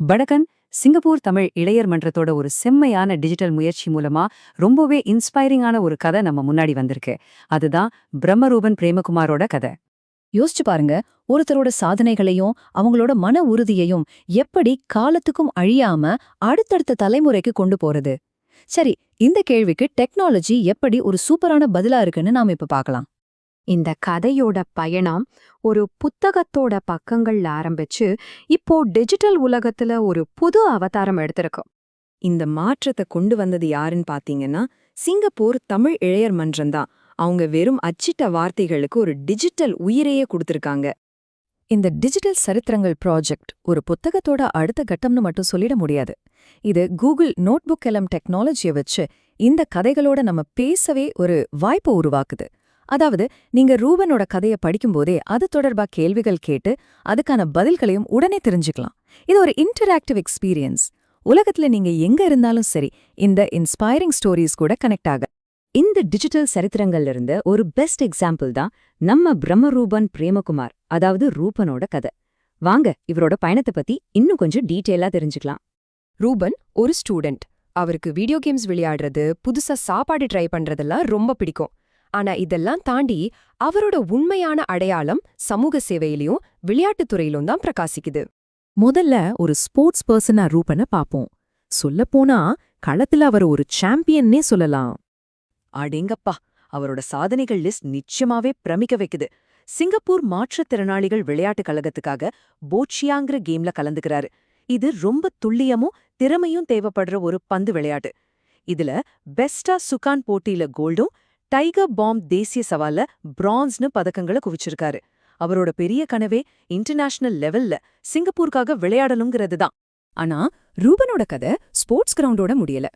வடகன் Singapore Tamil இளையர் மன்றத்தோட ஒரு செம்மையான digital முயற்சி மூலமா ரொம்பவே இன்ஸ்பைரிங்கான ஒரு கதை நம்ம முன்னாடி வந்திருக்கு. அதுதான் பிரம்மரூபன் பிரேமகுமாரோட கதை. யோசிச்சு பாருங்க ஒருத்தரோட சாதனைகளையும் அவங்களோட மன உறுதியையும் எப்படி காலத்துக்கும் அழியாம அடுத்தடுத்த தலைமுறைக்கு கொண்டு போறது. சரி இந்த கேள்விக்கு டெக்னாலஜி எப்படி ஒரு சூப்பரான பதிலா இருக்குன்னு நாம இப்ப பார்க்கலாம். இந்த கதையோட பயணம் ஒரு புத்தகத்தோட பக்கங்கள்ல ஆரம்பிச்சு இப்போ டிஜிட்டல் உலகத்துல ஒரு புது அவதாரம் எடுத்திருக்கும் இந்த மாற்றத்தை கொண்டு வந்தது யாருன்னு பாத்தீங்கன்னா சிங்கப்பூர் தமிழ் இளையர் மன்றம் தான். அவங்க வெறும் அச்சிட்ட வார்த்தைகளுக்கு ஒரு டிஜிட்டல் உயிரையே கொடுத்திருக்காங்க. இந்த டிஜிட்டல் சரித்திரங்கள் ப்ராஜெக்ட் ஒரு புத்தகத்தோட அடுத்த கட்டம்னு மட்டும் சொல்லிட முடியாது. இது கூகுள் நோட்புக் எலம் டெக்னாலஜியை வச்சு இந்த கதைகளோட நம்ம பேசவே ஒரு வாய்ப்பை உருவாக்குது. அதாவது நீங்க ரூபனோட கதையை படிக்கும்போதே அது தொடர்பா கேள்விகள் கேட்டு அதுக்கான பதில்களையும் உடனே தெரிஞ்சுக்கலாம். இது ஒரு இன்டராக்டிவ் எக்ஸ்பீரியன்ஸ் உலகத்துல நீங்க எங்க இருந்தாலும் சரி இந்த இன்ஸ்பைரிங் ஸ்டோரிஸ் கூட கனெக்ட் ஆக. இந்த டிஜிட்டல் சரித்திரங்கள்ல இருந்த ஒரு பெஸ்ட் எக்ஸாம்பிள் தான் நம்ம பிரம்மரூபன் பிரேமகுமார் அதாவது ரூபனோட கதை. வாங்க இவரோட பயணத்தை பத்தி இன்னும் கொஞ்சம் டீட்டெயிலா தெரிஞ்சுக்கலாம். ரூபன் ஒரு ஸ்டூடெண்ட் அவருக்கு வீடியோ கேம்ஸ் விளையாடுறது புதுசா சாப்பாடு ட்ரை பண்றதெல்லாம் ரொம்ப பிடிக்கும். ஆனா இதெல்லாம் தாண்டி அவரோட உண்மையான அடையாளம் சமூக சேவையிலையும் விளையாட்டுத்துறையிலும் தான் பிரகாசிக்குது. முதல்ல ஒரு ஸ்போர்ட்ஸ் பர்சனா ரூபனை பாப்போம். சொல்லப்போனா களத்துல அவர் ஒரு சாம்பியன்னே சொல்லலாம். அடேங்கப்பா அவரோட சாதனைகள் லிஸ்ட் நிச்சயமாவே பிரமிக்க வைக்குது. சிங்கப்பூர் மாற்றுத்திறனாளிகள் விளையாட்டுக் கழகத்துக்காக போச்சியாங்கிற கேம்ல கலந்துக்கிறாரு. இது ரொம்ப துல்லியமும் திறமையும் தேவைப்படுற ஒரு பந்து விளையாட்டு. இதுல பெஸ்டா சுகான் போட்டியில கோல்டும் டைகர் பாம்ப் தேசிய சவால்ல பிரான்ஸ்னு பதக்கங்களை குவிச்சிருக்காரு. அவரோட பெரிய கனவே இன்டர்நேஷனல் லெவல்ல சிங்கப்பூருக்காக விளையாடணுங்கிறது தான் ஆனா ரூபனோட கதை ஸ்போர்ட்ஸ் கிரவுண்டோட முடியல.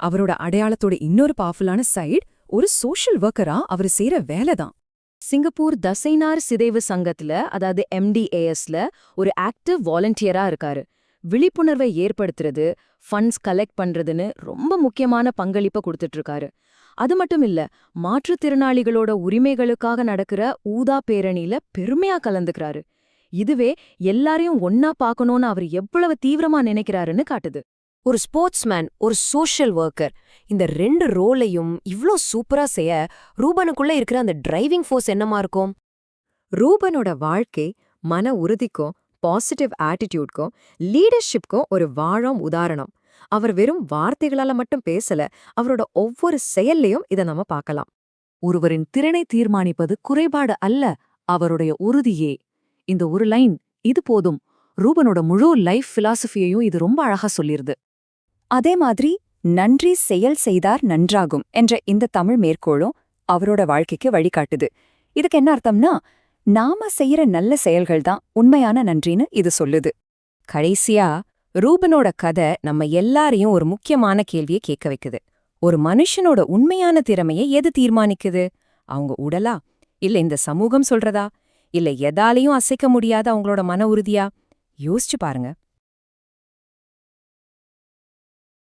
அவரோட அடையாளத்தோட இன்னொரு பவர்ஃபுல்லான சைடு ஒரு சோஷியல் ஒர்க்கரா அவர் செய்யற வேலை தான் சிங்கப்பூர் தசைனார் சிதைவு சங்கத்துல அதாவது எம்டிஏஎஸ்ல ஒரு ஆக்டிவ் வாலண்டியரா இருக்காரு. விழிப்புணர்வை ஏற்படுத்துறது ஃபண்ட்ஸ் கலெக்ட் பண்றதுன்னு ரொம்ப முக்கியமான பங்களிப்பை கொடுத்துட்டு இருக்காரு அது மட்டும் இல்ல மாற்றுத்திறனாளிகளோட உரிமைகளுக்காக நடக்கிற ஊதா பேரணியில பெருமையா கலந்துக்கிறாரு. இதுவே எல்லாரையும் ஒன்னா பார்க்கணும்னு அவர் எவ்வளவு தீவிரமா நினைக்கிறாருன்னு காட்டுது. ஒரு ஸ்போர்ட்ஸ்மேன் ஒரு சோஷியல் ஒர்க்கர் இந்த ரெண்டு ரோலையும் இவ்ளோ சூப்பரா செய்ய ரூபனுக்குள்ள இருக்கிற அந்த டிரைவிங் ஃபோர்ஸ் என்னமா இருக்கும்? ரூபனோட வாழ்க்கை மன உறுதிக்கும் பாசிட்டிவ் ஆட்டிடியூட்க்கும் லீடர்ஷிப்க்கும் ஒரு வாழாம் உதாரணம். அவர் வெறும் வார்த்தைகளால மட்டும் பேசல அவரோட ஒவ்வொரு செயல்லையும் இத நம்ம பார்க்கலாம். ஒருவரின் திறனை தீர்மானிப்பது குறைபாடு அல்ல அவருடைய உறுதியே. இந்த ஒரு லைன் இது போதும். ரூபனோட முழு லைஃப் பிலாசபியையும் இது ரொம்ப அழகா சொல்லிருது. அதே மாதிரி நன்றி செயல் செய்தார் நன்றாகும் என்ற இந்த தமிழ் மேற்கோளும் அவரோட வாழ்க்கைக்கு வழிகாட்டுது. இதுக்கு என்ன அர்த்தம்னா நாம செய்யற நல்ல செயல்கள் தான் உண்மையான நன்றின்னு இது சொல்லுது. கடைசியா ரூபனோட கதை நம்ம எல்லாரையும் ஒரு முக்கியமான கேள்வியை கேட்க வைக்குது. ஒரு மனுஷனோட உண்மையான திறமையை எது தீர்மானிக்குது? அவங்க உடலா? இல்ல இந்த சமூகம் சொல்றதா? இல்ல எதாலையும் அசைக்க முடியாத அவங்களோட மன உறுதியா? யோசிச்சு பாருங்க.